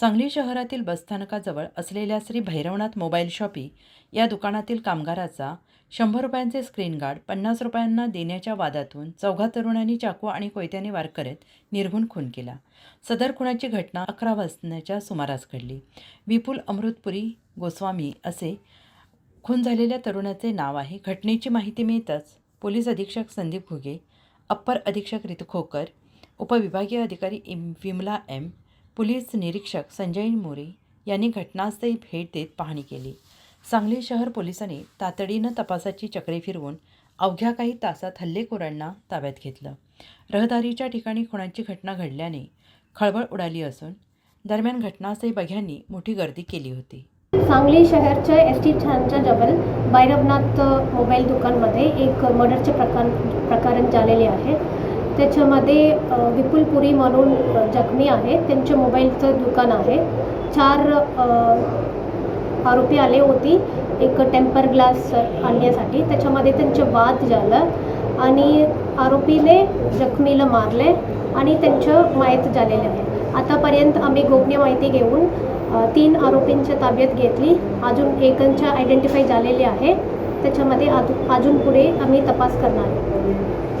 सांगली शहरातील बसस्थानकाजवळ असलेल्या Shri Bhairavnath mobile shoppe या दुकानातील कामगाराचा शंभर रुपयांचे स्क्रीन गार्ड पन्नास रुपयांना देण्याच्या वादातून चौघा तरुणांनी चाकू आणि कोयत्याने वार करत निर्घुण खून केला. सदर खुनाची घटना अकरा वाजण्याच्या सुमारास घडली. विपुल अमृतपुरी गोस्वामी असे खून झालेल्या तरुणाचे नाव आहे. घटनेची माहिती मिळताच पोलीस अधीक्षक संदीप घुगे अप्पर अधीक्षक रितू खोकर उपविभागीय अधिकारी इम विमला एम पोलीस निरीक्षक संजय मोरे यांनी घटनास्थळी भेट देत पाहणी केली. सांगली शहर पोलिसांनी तातडीनं तपासाची चक्रे फिरवून अवघ्या काही तासात हल्लेखोरांना ताब्यात घेतलं. रहदारीच्या ठिकाणी खुणाची घटना घडल्याने खळबळ उडाली असून दरम्यान घटनास्थळी बघ्यांनी मोठी गर्दी केली होती. सांगली शहरच्या एस टी छानच्या जवळ भैरवनाथ मोबाईल दुकानमध्ये एक मर्डरचे प्रकार प्रकरण झालेले आहे. त्याच्यामध्ये विपुल पुरी म्हणून जखमी आहे त्यांचे मोबाईलचं दुकान आहे. चार आरोपी आले होती. एक टेम्पर ग्लास आणण्यासाठी. त्याच्यामध्ये त्यांचे वाद झालं आणि आरोपीने जखमीला मारले आणि त्यांचं माहीत झालेलं आहे. आतापर्यंत आम्ही गोपनीय माहिती घेऊन तीन आरोपींच्या ताब्यात घेतली. अजून एकांच्या आयडेंटिफाय झालेले आहे. त्याच्यामध्ये अजून अजून पुढे आम्ही तपास करणार आहे